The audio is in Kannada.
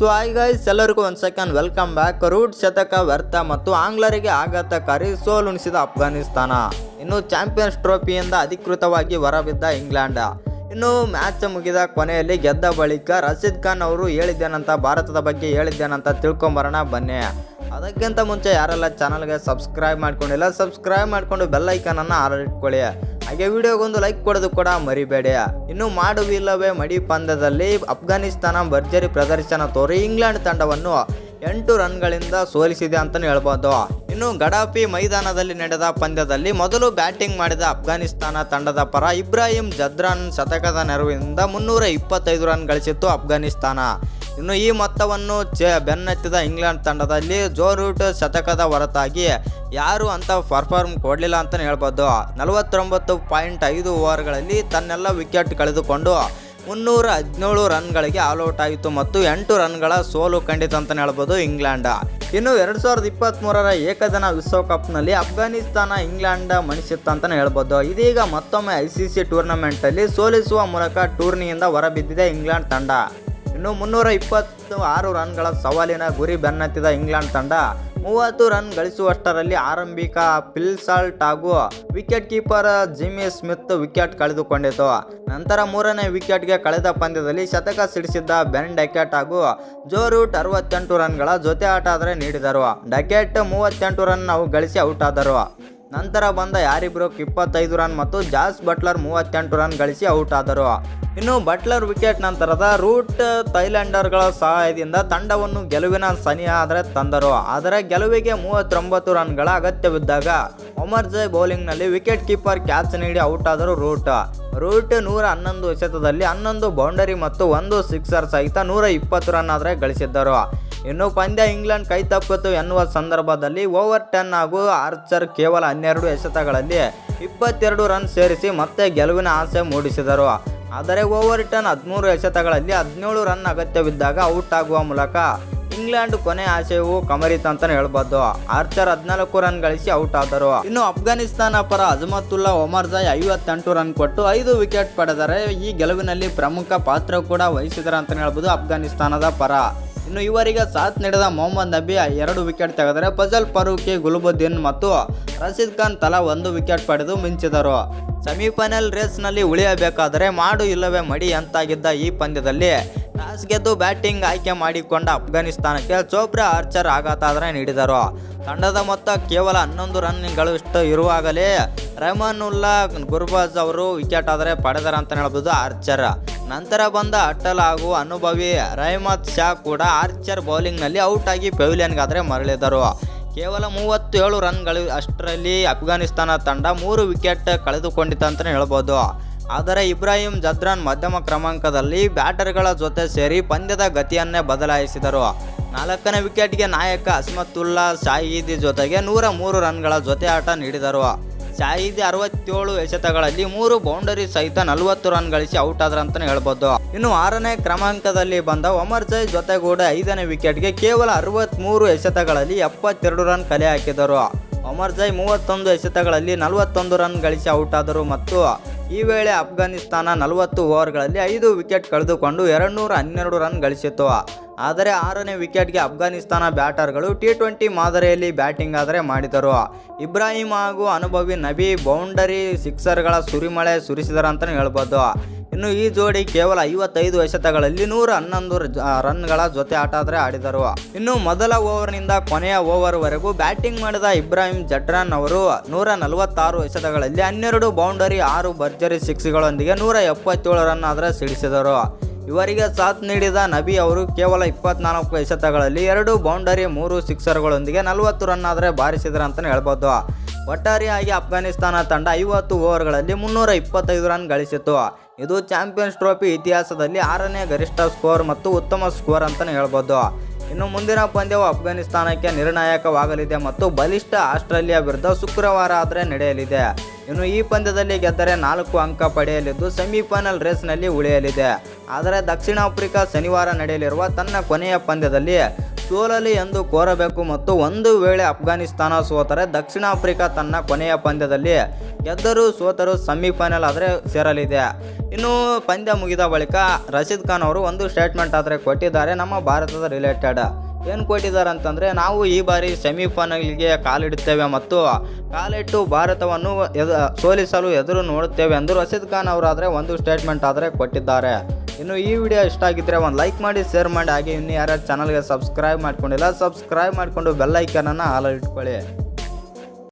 ಸೊ ಹಾಯ್ ಗೈಸ್ ಎಲ್ಲರಿಗೂ ಒಂದು ಸೆಕೆಂಡ್ ವೆಲ್ಕಮ್ ಬ್ಯಾಕ್ ರೂಟ್ ಶತಕ, ವ್ಯರ್ಥ ಮತ್ತು ಆಂಗ್ಲರಿಗೆ ಆಘಾತಕಾರಿ ಸೋಲುಣಿಸಿದ ಅಫ್ಘಾನಿಸ್ತಾನ. ಇನ್ನು ಚಾಂಪಿಯನ್ಸ್ ಟ್ರೋಫಿಯಿಂದ ಅಧಿಕೃತವಾಗಿ ಹೊರಬಿದ್ದ ಇಂಗ್ಲೆಂಡ್. ಇನ್ನು ಮ್ಯಾಚ್ ಮುಗಿದ ಕೊನೆಯಲ್ಲಿ ಗೆದ್ದ ಬಳಿಕ ರಶೀದ್ ಖಾನ್ ಅವರು ಹೇಳಿದ್ದೇನಂತ, ಭಾರತದ ಬಗ್ಗೆ ಹೇಳಿದ್ದೇನಂತ ತಿಳ್ಕೊಂಬರೋಣ, ಬನ್ನಿ. ಅದಕ್ಕಿಂತ ಮುಂಚೆ ಯಾರೆಲ್ಲ ಚಾನಲ್ಗೆ ಸಬ್ಸ್ಕ್ರೈಬ್ ಮಾಡ್ಕೊಂಡಿಲ್ಲ ಸಬ್ಸ್ಕ್ರೈಬ್ ಮಾಡಿಕೊಂಡು ಬೆಲ್ ಐಕನನ್ನು ಆಲ್ ಇಟ್ಕೊಳ್ಳಿ ಹಾಗೆ ವಿಡಿಯೋಗೊಂದು ಲೈಕ್ ಕೊಡೋದು ಕೂಡ ಮರಿಬೇಡಿ. ಇನ್ನು ಮಾಡುವಿಲ್ಲವೇ ಮಡಿ ಪಂದ್ಯದಲ್ಲಿ ಅಫ್ಘಾನಿಸ್ತಾನ ಭರ್ಜರಿ ಪ್ರದರ್ಶನ ತೋರಿ ಇಂಗ್ಲೆಂಡ್ ತಂಡವನ್ನು ಎಂಟು ರನ್ಗಳಿಂದ ಸೋಲಿಸಿದೆ ಅಂತಲೇ ಹೇಳ್ಬೋದು. ಇನ್ನು ಗಡಾಫಿ ಮೈದಾನದಲ್ಲಿ ನಡೆದ ಪಂದ್ಯದಲ್ಲಿ ಮೊದಲು ಬ್ಯಾಟಿಂಗ್ ಮಾಡಿದ ಅಫ್ಘಾನಿಸ್ತಾನ ತಂಡದ ಪರ ಇಬ್ರಾಹಿಂ ಜದ್ರಾನ್ ಶತಕದ ನೆರವಿನಿಂದ ಮುನ್ನೂರ ಇಪ್ಪತ್ತೈದು ರನ್ ಗಳಿಸಿತ್ತು ಅಫ್ಘಾನಿಸ್ತಾನ. ಇನ್ನು ಈ ಮೊತ್ತವನ್ನು ಬೆನ್ನತ್ತಿದ ಇಂಗ್ಲೆಂಡ್ ತಂಡದಲ್ಲಿ ಜೋ ರೂಟ್ ಶತಕದ ಹೊರತಾಗಿ ಯಾರು ಅಂತ ಪರ್ಫಾರ್ಮ್ ಕೊಡಲಿಲ್ಲ ಅಂತಲೇ ಹೇಳ್ಬೋದು. ನಲವತ್ತೊಂಬತ್ತು ಪಾಯಿಂಟ್ ಐದು ಓವರ್ಗಳಲ್ಲಿ ತನ್ನೆಲ್ಲ ವಿಕೆಟ್ ಕಳೆದುಕೊಂಡು ಮುನ್ನೂರ ಹದಿನೇಳು ರನ್ಗಳಿಗೆ ಆಲ್ಔಟ್ ಆಯಿತು ಮತ್ತು ಎಂಟು ರನ್ಗಳ ಸೋಲು ಕಂಡಿತು ಅಂತಲೇ ಹೇಳ್ಬೋದು ಇಂಗ್ಲೆಂಡ್. ಇನ್ನು ಎರಡು ಸಾವಿರದ ಇಪ್ಪತ್ತ್ಮೂರರ ಏಕದಿನ ವಿಶ್ವಕಪ್ನಲ್ಲಿ ಅಫ್ಘಾನಿಸ್ತಾನ ಇಂಗ್ಲೆಂಡ್ ಮಣಿಸಿತ್ತು ಅಂತಲೇ ಹೇಳ್ಬೋದು. ಇದೀಗ ಮತ್ತೊಮ್ಮೆ ಐ ಸಿ ಸಿ ಟೂರ್ನಮೆಂಟಲ್ಲಿ ಸೋಲಿಸುವ ಮೂಲಕ ಟೂರ್ನಿಯಿಂದ ಹೊರಬಿದ್ದಿದೆ ಇಂಗ್ಲೆಂಡ್ ತಂಡ. ಇನ್ನು ಮುನ್ನೂರ ಇಪ್ಪತ್ತು ಆರು ರನ್ಗಳ ಸವಾಲಿನ ಗುರಿ ಬೆನ್ನತ್ತಿದ ಇಂಗ್ಲೆಂಡ್ ತಂಡ ಮೂವತ್ತು ರನ್ ಗಳಿಸುವಷ್ಟರಲ್ಲಿ ಆರಂಭಿಕ ಪಿಲ್ಸಾಲ್ಟ್ ಹಾಗೂ wicket keeper Jamie Smith wicket ಕಳೆದುಕೊಂಡಿತು. ನಂತರ ಮೂರನೇ ವಿಕೆಟ್ಗೆ ಕಳೆದ ಪಂದ್ಯದಲ್ಲಿ ಶತಕ ಸಿಡಿಸಿದ್ದ ಬೆನ್ ಡಕೆಟ್ ಹಾಗೂ ಜೋ ರೂಟ್ ಅರವತ್ತೆಂಟು ರನ್ಗಳ ಜೊತೆ ಆಟ ಆದರೆ ನೀಡಿದರು. ಡಕೆಟ್ ಮೂವತ್ತೆಂಟು ರನ್ ಅವು ಗಳಿಸಿ ಔಟ್ ಆದರು. ನಂತರ ಬಂದ ಯಾರಿಬ್ರೋಕ್ ಇಪ್ಪತ್ತೈದು ರನ್ ಮತ್ತು ಜಾಸ್ ಬಟ್ಲರ್ ಮೂವತ್ತೆಂಟು ರನ್ ಗಳಿಸಿ ಔಟ್ ಆದರು. ಇನ್ನು ಬಟ್ಲರ್ ವಿಕೆಟ್ ನಂತರದ ರೂಟ್ ಥೈಲ್ಯಾಂಡರ್ಗಳ ಸಹಾಯದಿಂದ ತಂಡವನ್ನು ಗೆಲುವಿನ ಸನಿ ಆದರೆ ತಂದರು. ಆದರೆ ಗೆಲುವಿಗೆ ಮೂವತ್ತೊಂಬತ್ತು ರನ್ಗಳ ಅಗತ್ಯವಿದ್ದಾಗ ಒಮರ್ ಜೈ ಬೌಲಿಂಗ್ನಲ್ಲಿ ವಿಕೆಟ್ ಕೀಪರ್ ಕ್ಯಾಚ್ ನೀಡಿ ಔಟ್ ಆದರು ರೂಟ್. ರೂಟ್ ನೂರ ಹನ್ನೊಂದು ಎಸೆತದಲ್ಲಿ ಹನ್ನೊಂದು ಬೌಂಡರಿ ಮತ್ತು ಒಂದು ಸಿಕ್ಸರ್ ಸಹಿತ ನೂರ ಇಪ್ಪತ್ತು ರನ್ ಆದರೆ ಗಳಿಸಿದ್ದರು. ಇನ್ನು ಪಂದ್ಯ ಇಂಗ್ಲೆಂಡ್ ಕೈತಪ್ಪಿತು ಎನ್ನುವ ಸಂದರ್ಭದಲ್ಲಿ ಓವರ್ ಟೆನ್ ಹಾಗೂ ಆರ್ಚರ್ ಕೇವಲ ಹನ್ನೆರಡು ಎಸೆತಗಳಲ್ಲಿ ಇಪ್ಪತ್ತೆರಡು ರನ್ ಸೇರಿಸಿ ಮತ್ತೆ ಗೆಲುವಿನ ಆಸೆ ಮೂಡಿಸಿದರು. ಆದರೆ ಓವರ್ ಟೆನ್ ಹದಿಮೂರು ಎಸೆತಗಳಲ್ಲಿ ಹದಿನೇಳು ರನ್ ಅಗತ್ಯವಿದ್ದಾಗ ಔಟ್ ಆಗುವ ಮೂಲಕ ಇಂಗ್ಲೆಂಡ್ ಕೊನೆ ಆಶಯವು ಕಮರಿತ್ ಅಂತಾನೆ ಹೇಳ್ಬೋದು. ಆರ್ಚರ್ ಹದಿನಾಲ್ಕು ರನ್ ಗಳಿಸಿ ಔಟ್ ಆದರು. ಇನ್ನು ಅಫ್ಘಾನಿಸ್ತಾನ ಪರ ಅಜಮತುಲ್ಲಾ ಒಮರ್ ಜಾಯ್ ಐವತ್ತೆಂಟು ರನ್ ಕೊಟ್ಟು ಐದು ವಿಕೆಟ್ ಪಡೆದರೆ ಈ ಗೆಲುವಿನಲ್ಲಿ ಪ್ರಮುಖ ಪಾತ್ರ ಕೂಡ ವಹಿಸಿದರು ಅಂತಲೇ ಹೇಳ್ಬೋದು ಅಫ್ಘಾನಿಸ್ತಾನದ ಪರ. ಇನ್ನು ಇವರಿಗೆ ಸಾಥ್ ನೀಡಿದ ಮೊಹಮ್ಮದ್ ನಬಿ ಎರಡು ವಿಕೆಟ್ ತೆಗೆದರೆ ಫಜಲ್ ಫರೂಕಿ ಗುಲ್ಬುದ್ದೀನ್ ಮತ್ತು ರಶೀದ್ ಖಾನ್ ತಲಾ ಒಂದು ವಿಕೆಟ್ ಪಡೆದು ಮಿಂಚಿದರು. ಸೆಮಿಫೈನಲ್ ರೇಸ್ನಲ್ಲಿ ಉಳಿಯಬೇಕಾದರೆ ಮಾಡು ಇಲ್ಲವೇ ಮಡಿ ಅಂತಾಗಿದ್ದ ಈ ಪಂದ್ಯದಲ್ಲಿ ಟಾಸ್ ಗೆದ್ದು ಬ್ಯಾಟಿಂಗ್ ಆಯ್ಕೆ ಮಾಡಿಕೊಂಡ ಅಫ್ಘಾನಿಸ್ತಾನಕ್ಕೆ ಚೋಪ್ರಾ ಆರ್ಚರ್ ಆಘಾತಾದರೆ ನೀಡಿದರು. ತಂಡದ ಮೊತ್ತ ಕೇವಲ ಹನ್ನೊಂದು ರನ್ಗಳಷ್ಟು ಇರುವಾಗಲೇ ರೆಹಮಾನುಲ್ಲಾ ಗುರ್ಬಾಜ್ ಅವರು ವಿಕೆಟ್ ಆದರೆ ಪಡೆದರಂತ ಹೇಳ್ಬೋದು ಆರ್ಚರ್. ನಂತರ ಬಂದ ಅಟ್ಟಲ್ ಹಾಗೂ ಅನುಭವಿ ರಹಮತ್ ಶಾ ಕೂಡ ಆರ್ಚರ್ ಬೌಲಿಂಗ್ನಲ್ಲಿ ಔಟ್ ಆಗಿ ಪೆವಿಲಿಯನ್ಗಾದರೆ ಮರಳಿದರು. ಕೇವಲ ಮೂವತ್ತೇಳು ರನ್ಗಳು ಅಷ್ಟರಲ್ಲಿ ಅಫ್ಘಾನಿಸ್ತಾನ ತಂಡ ಮೂರು ವಿಕೆಟ್ ಕಳೆದುಕೊಂಡಿತು ಅಂತಲೇ ಹೇಳ್ಬೋದು. ಆದರೆ ಇಬ್ರಾಹಿಂ ಜದ್ರಾನ್ ಮಧ್ಯಮ ಕ್ರಮಾಂಕದಲ್ಲಿ ಬ್ಯಾಟರ್ಗಳ ಜೊತೆ ಸೇರಿ ಪಂದ್ಯದ ಗತಿಯನ್ನೇ ಬದಲಾಯಿಸಿದರು. ನಾಲ್ಕನೇ ವಿಕೆಟ್ಗೆ ನಾಯಕ ಅಸ್ಮತುಲ್ಲಾ ಶಾಹೀದಿ ಜೊತೆಗೆ ನೂರ ಮೂರು ರನ್ಗಳ ಜೊತೆ ಆಟ ನೀಡಿದರು. ಶಾಹಿದಿ ಅರವತ್ತೇಳು ಎಸೆತಗಳಲ್ಲಿ ಮೂರು ಬೌಂಡರಿ ಸಹಿತ ನಲವತ್ತು ರನ್ ಗಳಿಸಿ ಔಟ್ ಆದ್ರ ಅಂತಾನೆ ಹೇಳ್ಬೋದು. ಇನ್ನು ಆರನೇ ಕ್ರಮಾಂಕದಲ್ಲಿ ಬಂದ ಒಮರ್ ಜೈ ಜೊತೆಗೂಡ ಐದನೇ ವಿಕೆಟ್ಗೆ ಕೇವಲ ಅರವತ್ತ್ಮೂರು ಎಸೆತಗಳಲ್ಲಿ ಎಪ್ಪತ್ತೆರಡು ರನ್ ಕಲೆ ಹಾಕಿದರು. ಒಮರ್ ಜೈ ಮೂವತ್ತೊಂದು ಎಸೆತಗಳಲ್ಲಿ ನಲವತ್ತೊಂದು ರನ್ ಗಳಿಸಿ ಔಟ್ ಆದರು ಮತ್ತು ಈ ವೇಳೆ ಅಫ್ಘಾನಿಸ್ತಾನ ನಲವತ್ತು ಓವರ್ಗಳಲ್ಲಿ ಐದು ವಿಕೆಟ್ ಕಳೆದುಕೊಂಡು ಎರಡುನೂರ ಹನ್ನೆರಡು ರನ್ ಗಳಿಸಿತು ಆದರೆ ಆರನೇ ವಿಕೆಟ್ಗೆ ಅಫ್ಘಾನಿಸ್ತಾನ ಬ್ಯಾಟರ್ಗಳು ಟಿ ಟ್ವೆಂಟಿ ಮಾದರಿಯಲ್ಲಿ ಬ್ಯಾಟಿಂಗ್ ಆದರೆ ಮಾಡಿದರು. ಇಬ್ರಾಹಿಂ ಹಾಗೂ ಅನುಭವಿ ನಬಿ ಬೌಂಡರಿ ಸಿಕ್ಸರ್ಗಳ ಸುರಿಮಳೆ ಸುರಿಸಿದರಂತಲೇ ಹೇಳ್ಬೋದು. ಇನ್ನು ಈ ಜೋಡಿ ಕೇವಲ ಐವತ್ತೈದು ಎಸೆತಗಳಲ್ಲಿ ನೂರ ಹನ್ನೊಂದು ರನ್ಗಳ ಜೊತೆ ಆಟ ಆದರೆ ಆಡಿದರು. ಇನ್ನು ಮೊದಲ ಓವರ್ನಿಂದ ಕೊನೆಯ ಓವರ್ವರೆಗೂ ಬ್ಯಾಟಿಂಗ್ ಮಾಡಿದ ಇಬ್ರಾಹಿಂ ಜಡ್ರಾನ್ ಅವರು ನೂರ ನಲವತ್ತಾರು ಎಸೆತಗಳಲ್ಲಿ ಹನ್ನೆರಡು ಬೌಂಡರಿ, ಆರು ಭರ್ಜರಿ ಸಿಕ್ಸ್ಗಳೊಂದಿಗೆ ನೂರ ಎಪ್ಪತ್ತೇಳು ರನ್ ಆದರೆ ಸಿಡಿಸಿದರು. ಇವರಿಗೆ ಸಾಥ್ ನೀಡಿದ ನಬಿ ಅವರು ಕೇವಲ ಇಪ್ಪತ್ನಾಲ್ಕು ಎಸೆತಗಳಲ್ಲಿ ಎರಡು ಬೌಂಡರಿ, ಮೂರು ಸಿಕ್ಸರ್ಗಳೊಂದಿಗೆ ನಲವತ್ತು ರನ್ ಆದರೆ ಬಾರಿಸಿದ್ರ ಅಂತಲೇ ಹೇಳ್ಬೋದು. ಒಟ್ಟಾರೆಯಾಗಿ ಅಫ್ಘಾನಿಸ್ತಾನ ತಂಡ ಐವತ್ತು ಓವರ್ಗಳಲ್ಲಿ ಮುನ್ನೂರ ಇಪ್ಪತ್ತೈದು ರನ್ ಗಳಿಸಿತು ಇದು ಚಾಂಪಿಯನ್ಸ್ ಟ್ರೋಫಿ ಇತಿಹಾಸದಲ್ಲಿ ಆರನೇ ಗರಿಷ್ಠ ಸ್ಕೋರ್ ಮತ್ತು ಉತ್ತಮ ಸ್ಕೋರ್ ಅಂತಲೇ ಹೇಳ್ಬೋದು. ಇನ್ನು ಮುಂದಿನ ಪಂದ್ಯವು ಅಫ್ಘಾನಿಸ್ತಾನಕ್ಕೆ ನಿರ್ಣಾಯಕವಾಗಲಿದೆ ಮತ್ತು ಬಲಿಷ್ಠ ಆಸ್ಟ್ರೇಲಿಯಾ ವಿರುದ್ಧ ಶುಕ್ರವಾರ ಆದರೆ ನಡೆಯಲಿದೆ. ಇನ್ನು ಈ ಪಂದ್ಯದಲ್ಲಿ ಗೆದ್ದರೆ ನಾಲ್ಕು ಅಂಕ ಪಡೆಯಲಿದ್ದು ಸೆಮಿಫೈನಲ್ ರೇಸ್ನಲ್ಲಿ ಉಳಿಯಲಿದೆ. ಆದರೆ ದಕ್ಷಿಣ ಆಫ್ರಿಕಾ ಶನಿವಾರ ನಡೆಯಲಿರುವ ತನ್ನ ಕೊನೆಯ ಪಂದ್ಯದಲ್ಲಿ ಸೋಲಲಿ ಎಂದು ಕೋರಬೇಕು ಮತ್ತು ಒಂದು ವೇಳೆ ಅಫ್ಘಾನಿಸ್ತಾನ ಸೋತರೆ ದಕ್ಷಿಣ ಆಫ್ರಿಕಾ ತನ್ನ ಕೊನೆಯ ಪಂದ್ಯದಲ್ಲಿ ಗೆದ್ದರೂ ಸೋತರೂ ಸೆಮಿಫೈನಲ್ ಆದರೆ ಸೇರಲಿದೆ. ಇನ್ನು ಪಂದ್ಯ ಮುಗಿದ ಬಳಿಕ ರಶೀದ್ ಖಾನ್ ಅವರು ಒಂದು ಸ್ಟೇಟ್ಮೆಂಟ್ ಆದರೆ ಕೊಟ್ಟಿದ್ದಾರೆ ನಮ್ಮ ಭಾರತದ ರಿಲೇಟೆಡ್ ಏನು ಕೊಟ್ಟಿದ್ದಾರೆ ಅಂತಂದರೆ ನಾವು ಈ ಬಾರಿ ಸೆಮಿಫೈನಲ್ಗೆ ಕಾಲಿಡುತ್ತೇವೆ ಮತ್ತು ಕಾಲಿಟ್ಟು ಭಾರತವನ್ನು ಎದ ಸೋಲಿಸಲು ಎದುರು ನೋಡುತ್ತೇವೆ ಎಂದು ರಶೀದ್ ಖಾನ್ ಅವರಾದರೆ ಒಂದು ಸ್ಟೇಟ್ಮೆಂಟ್ ಆದರೆ ಕೊಟ್ಟಿದ್ದಾರೆ. ಇನ್ನು ಈ ವಿಡಿಯೋ ಇಷ್ಟ ಆಗಿದ್ರೆ ಒಂದು ಲೈಕ್ ಮಾಡಿ ಶೇರ್ ಮಾಡಿ, ಹಾಗೆ ಇನ್ನು ಯಾರ್ಯಾರು ಚಾನಲ್ಗೆ ಸಬ್ಸ್ಕ್ರೈಬ್ ಮಾಡ್ಕೊಂಡಿಲ್ಲ ಸಬ್ಸ್ಕ್ರೈಬ್ ಮಾಡಿಕೊಂಡು ಬೆಲ್ ಐಕನನ್ನು ಹಾಲು ಇಟ್ಕೊಳ್ಳಿ.